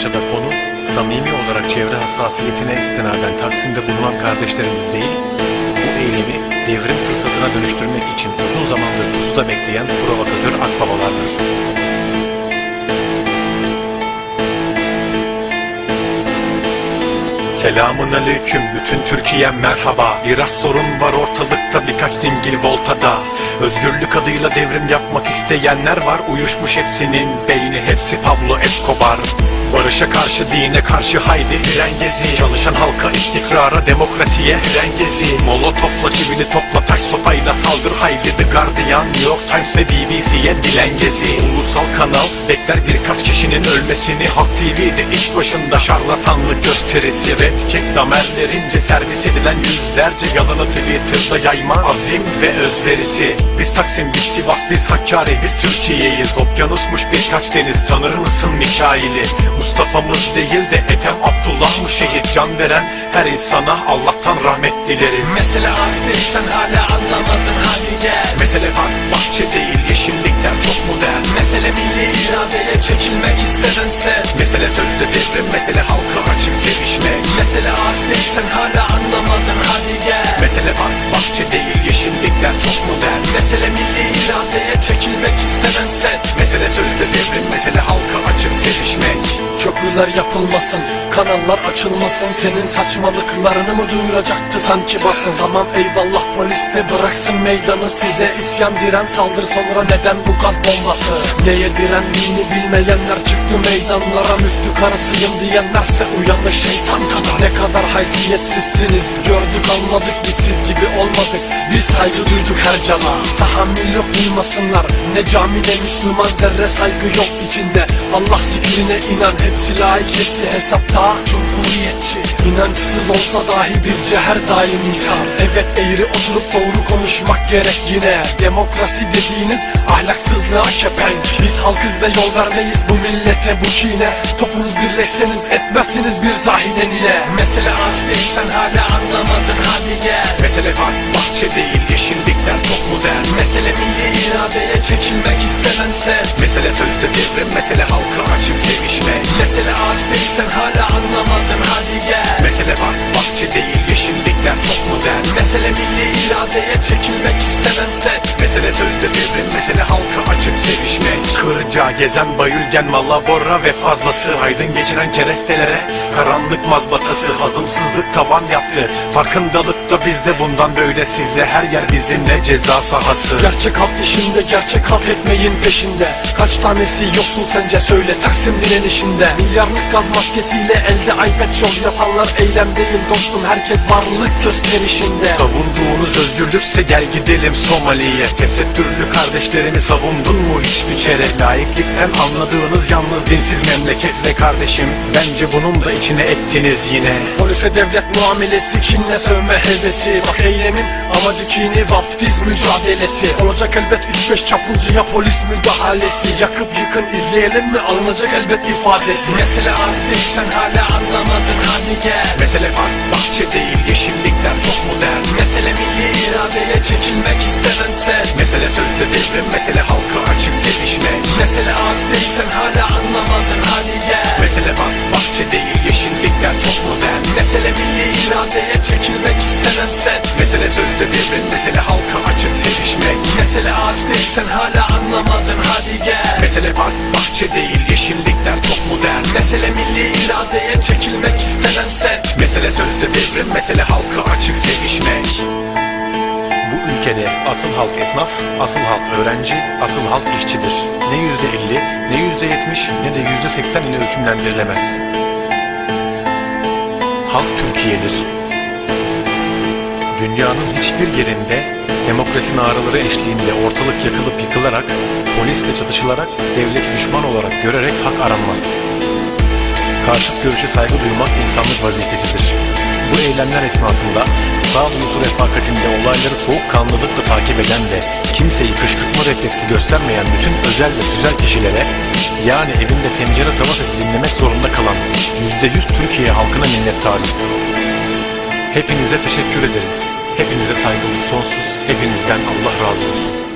parçada konu, samimi olarak çevre hassasiyetine istinaden Taksim'de bulunan kardeşlerimiz değil, bu eylemi devrim fırsatına dönüştürmek için uzun zamandır pusuda bekleyen provokatör akbabalardır. Selamun aleyküm bütün Türkiye merhaba. Biraz sorun var ortalıkta birkaç dingil voltada. Özgürlük adıyla devrim yapmak isteyenler var Uyuşmuş hepsinin beyni hepsi Pablo Escobar. Barışa karşı dine karşı haydi diren gezi. Çalışan halka istikrara demokrasiye diren gezi. Molotofla çivini topla taş sopayla saldır haydi Guardian, New York Times ve BBC'ye dilen gezi. Ulusal kanal bekler birkaç kişinin ölmesini. Halk TV'de iş başında şarlatanlık gösterisi. Red Cat damerlerince servis edilen yüzlerce yalanı Twitter'da yayma azim ve özverisi. Biz Taksim, biz Sivas, biz Hakkari, biz Türkiye'yiz. Okyanusmuş birkaç deniz tanır mısın Mikail'i? Mustafa'mız değil de Ethem Abdullah mı şehit Can veren her insana Allah'tan rahmet dileriz. Mesele ağaç değil sen hala anlamadın hadi gel. Mesele park bahçe değil yeşillikler çok modern. Mesele milli iradeye çekilmek istenen sen Mesele sözde devrim mesele halka açık sevişmek. Mesele ağaç değil sen hala anlamadın hadi gel. Mesele park bahçe değil yeşillikler çok modern. Mesele milli iradeye çekilmek istenen sen Mesele sözde devrim mesele halka açık sevişmek. Köprüler yapılmasın, kanallar açılmasın Senin saçmalıklarını mı duyuracaktı sanki basın? Tamam eyvallah polis de bıraksın meydanı. Size isyan diren saldır sonra neden bu gaz bombası? Neye direndiğini bilmeyenler çıktı meydanlara. Müftü karısıyım diyenlerse uyandı şeytan kadar. Ne kadar haysiyetsizsiniz gördük anladık biz siz gibi olmadık. Biz saygı duyduk her cana. Tahammül yok duymasınlar. Ne camide Müslüman zerre saygı yok içinde. Allah zikrine inan hepsi layık hepsi hesapta Cumhuriyetçi İnançsız olsa dahi bizce her daim insan. Evet eğri oturup doğru konuşmak gerek yine. Demokrasi dediğiniz ahlaksızlığa kepenk. Biz halkız ve yol vermeyiz bu millete bu kine Topunuz birleşseniz etmezsiniz bir zahiden ile. Mesele ağaç değil sen hala anlamadın. Hadi gel. Mesele park bahçe değil yeşillikler çok modern. Mesele iradeye çekilmek istenen sen Mesele sözde devrim mesele halka açık sevişmek Mesele ağaç değil sen hala anlamadın hadi gel. Mesele park bahçe değil yeşillikler çok modern. Mesele milli iradeye çekilmek istenen sen Mesele sözde devrim mesele halka Kırca gezen bayülgen malabora ve fazlası. Aydın geçiren kerestelere karanlık mazbatası. Hazımsızlık tavan yaptı. Farkındalık da bizde. Bundan böyle size Her yer bizimle ceza sahası. Gerçek halk işinde gerçek halk etmeyin peşinde. Kaç tanesi yoksul sence söyle. Taksim direnişinde. Milyarlık gaz maskesiyle elde iPad show yapanlar eylem değil dostum. Herkes varlık gösterişinde. Savunduğunuz özgürlükse gel gidelim Somali'ye. Tesettürlü kardeşlerimi savundun mu hiçbir kere Laiklikten anladığınız yalnız dinsiz memleket ve kardeşim. Bence bunun da içine ettiniz yine. Polise devlet muamelesi kinle sövme hevesi. Bak eylemin amacı kini vaftiz mücadelesi. Olacak elbet 3-5 çapulcuya polis müdahalesi. Yakıp yıkın izleyelim mi? Alınacak elbet ifadesi. Mesele ağaç değil sen hala anlamadın. Hadi gel. Mesele park bahçe değil yeşillikler çok modern. Mesele milli iradeye çekilmek istenen sen Mesele sözde devrim mesele çekilmek istenen sen Mesele sözde devrim mesele halka açık sevişmek Mesele ağaç değil. Sen hala anlamadın. Hadi gel. Mesele park bahçe değil. Yeşillikler çok modern. Mesele milli iradeye çekilmek istenen sen Mesele sözde devrim mesele halka açık sevişmek Bu ülkede asıl halk esnaf, asıl halk öğrenci, asıl halk işçidir. Ne yüzde elli, ne yüzde yetmiş, ne de yüzde seksen ile ölçümlendirilemez. Halk Türkiye'dir. Dünyanın hiçbir yerinde demokrasi naraları eşliğinde ortalık yakılıp yıkılarak, polisle çatışılarak, devleti düşman olarak görerek hak aranmaz. Karşıt görüşe saygı duymak insanlık vazifesidir. Bu eylemler esnasında sağduyusu refakatinde olayları soğukkanlılıkla takip eden ve kimseyi kışkırtma refleksi göstermeyen bütün özel ve güzel kişilere yani evinde tencere tava sesi dinlemek zorunda kalan %100 Türkiye halkına minnettarız. Hepinize teşekkür ederiz. Hepinize saygımız sonsuz. Hepinizden Allah razı olsun.